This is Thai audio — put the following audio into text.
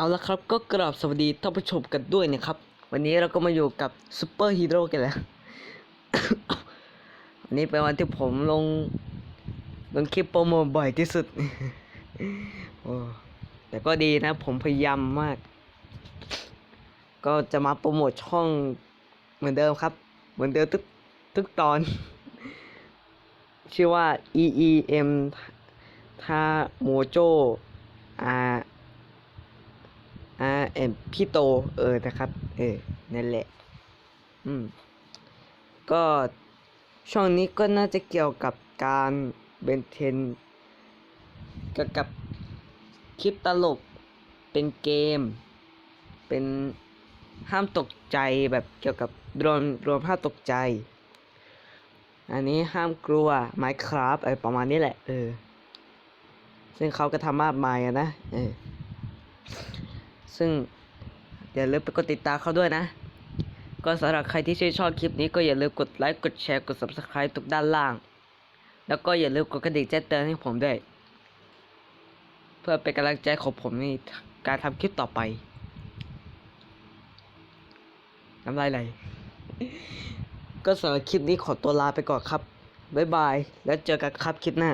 เอาละครับก็กราบสวัสดีท่านผู้ชมกันด้วยนะครับ วันนี้เราก็มาอยู่กับซูเปอร์ฮีโร่กันแล้ววันนี้เป็นวันที่ผมลงลงคลิปโปรโมทบ่อยที่สุดโอ้แต่ก็ดีนะ ผมพยายามมาก ก็จะมาโปรโมทช่องเหมือนเดิมครับ เหมือนเดิมทุกทุกตอน ชื่อว่า E E M ทาโมโจอาอา เอ็มพี่โต เออนะครับ เออนั่นแหละ อืม ก็ช่วงนี้ก็น่าจะเกี่ยวกับการเบนเทนเกี่ยวกับคลิปตลกเป็นเกม เป็นห้ามตกใจแบบเกี่ยวกับรวมรวมห้ามตกใจ อันนี้ห้ามกลัว Minecraft อะไรประมาณนี้แหละ เออ ซึ่งเขาก็ทำมากมายนะ เออ ซึ่งอย่าลืมไปกดติดตามเขาด้วยนะ ก็สำหรับใครที่ชื่นชอบคลิปนี้ก็อย่าลืมกดไลค์กดแชร์กด subscribe ทุกด้านล่าง แล้วก็อย่าลืมกดกระดิ่งแจ้งเตือนให้ผมด้วย เพื่อเป็นกำลังใจของผมในการทำคลิปต่อไปน้ำลายไหลก็สำหรับคลิปนี้ขอตัวลาไปก่อนครับ บ๊ายบาย แล้วเจอกันครับคลิปหน้า